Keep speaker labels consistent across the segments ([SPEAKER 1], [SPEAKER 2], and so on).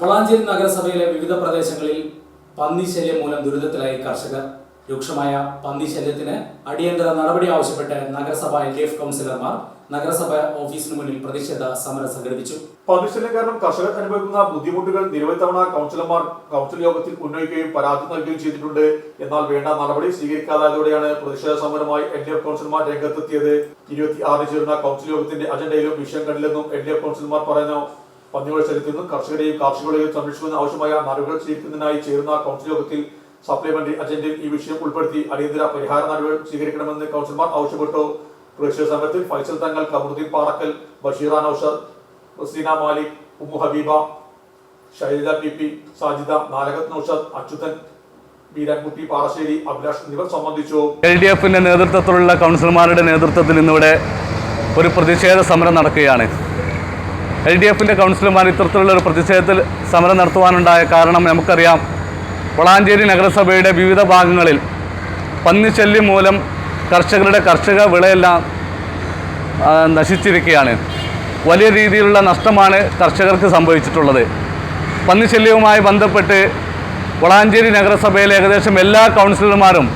[SPEAKER 1] വളാഞ്ചേരി നഗരസഭയിലെ വിവിധ പ്രദേശങ്ങളിൽ പന്നിശല്യം മൂലം ദുരിതത്തിലായി കർഷകർ. രൂക്ഷമായ പന്നിശല്യത്തിന് അടിയന്തര നടപടി ആവശ്യപ്പെട്ട് നഗരസഭ എൽ ഡി എഫ് കൗൺസിലർമാർ നഗരസഭ ഓഫീസിന് മുന്നിൽ പ്രതിഷേധ സമരം സംഘടിപ്പിച്ചു.
[SPEAKER 2] പന്നിശല്യം കാരണം കർഷകർ അനുഭവിക്കുന്ന ബുദ്ധിമുട്ടുകൾ നിരവധി തവണ കൗൺസിലർമാർ കൗൺസിൽ യോഗത്തിൽ ഉന്നയിക്കുകയും പരാതി നൽകുകയും ചെയ്തിട്ടുണ്ട്. എന്നാൽ വേണ്ട നടപടി സ്വീകരിക്കാതായതോടെയാണ് പ്രതിഷേധ സമരമായി എൽ ഡി എഫ് കൗൺസിലർമാർ രംഗത്തെത്തിയത്. ഇരുപത്തി ആറിന് ചേരുന്ന കൗൺസിൽ യോഗത്തിന്റെ അജണ്ടയിലും വിഷയം കണ്ടില്ലെന്നും എൽ ഡി എഫ് കൗൺസിലർമാർ പറയുന്നു. പന്നികളുടെ ചെലുത്തുന്നു കർഷകരെയും കാർഷികളെയും സംരക്ഷിക്കുന്നതിന് ആവശ്യമായ നടപടികൾ സ്വീകരിക്കുന്നതിനായി ചേരുന്ന കൗൺസിൽ യോഗത്തിൽ സപ്ലിമെന്ററി അജണ്ടയിൽ ഈ വിഷയം ഉൾപ്പെടുത്തി അടിയന്തര പരിഹാര നടപടികൾ സ്വീകരിക്കണമെന്ന് കൗൺസിലർമാർ ആവശ്യപ്പെട്ടു. പ്രതിഷേധ സമരത്തിൽ Faisal Thangal Kamaruddeen Parakkal Basheera Anousher Haseena Malik Ummu Habeeba Shaila P P Sajida Nalakath Noushad Achuthan Parassery
[SPEAKER 3] L D എഫിന്റെ നേതൃത്വത്തിലുള്ള കൗൺസിലർമാരുടെ നേതൃത്വത്തിൽ ഇന്നിവിടെ ഒരു പ്രതിഷേധ സമരം നടക്കുകയാണ്. എൽ ഡി എഫിന്റെ കൗൺസിലർമാർ ഇത്തരത്തിലുള്ള ഒരു പ്രതിഷേധത്തിൽ സമരം നടത്തുവാനുണ്ടായ കാരണം നമുക്കറിയാം. വളാഞ്ചേരി നഗരസഭയുടെ വിവിധ ഭാഗങ്ങളിൽ പന്നിശല്യം മൂലം കർഷകരുടെ കർഷക വിളയെല്ലാം നശിച്ചിരിക്കുകയാണ്. വലിയ രീതിയിലുള്ള നഷ്ടമാണ് കർഷകർക്ക് സംഭവിച്ചിട്ടുള്ളത്. പന്നിശല്യവുമായി ബന്ധപ്പെട്ട് വളാഞ്ചേരി നഗരസഭയിലെ ഏകദേശം എല്ലാ കൗൺസിലർമാരും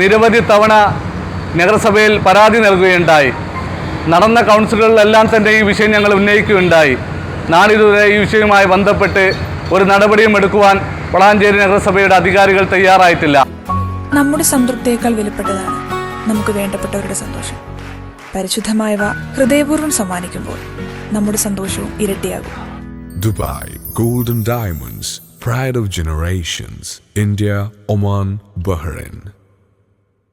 [SPEAKER 3] നിരവധി തവണ നഗരസഭയിൽ പരാതി നൽകുകയുണ്ടായി. നടന്ന കൗൺസിലുകളിലെല്ലാം തന്നെ ഈ വിഷയം ഞങ്ങൾ ഉന്നയിക്കുകയുണ്ടായി. നാളിതുവരെ ഈ വിഷയവുമായി ബന്ധപ്പെട്ട് ഒരു നടപടിയും എടുക്കുവാൻ വളാഞ്ചേരി നഗരസഭയുടെ അധികാരികൾ തയ്യാറായിട്ടില്ല.
[SPEAKER 4] നമ്മുടെ സംതൃപ്തിയേക്കാൾ വിലപ്പെട്ടതാണ് നമുക്ക് വേണ്ടപ്പെട്ടവരുടെ സന്തോഷം. പരിശുദ്ധമായവ ഹൃദയപൂർവം സമ്മാനിക്കുമ്പോൾ നമ്മുടെ സന്തോഷവും ഇരട്ടിയാകും.
[SPEAKER 5] Dubai golden diamonds pride of generations India Oman Bahrain.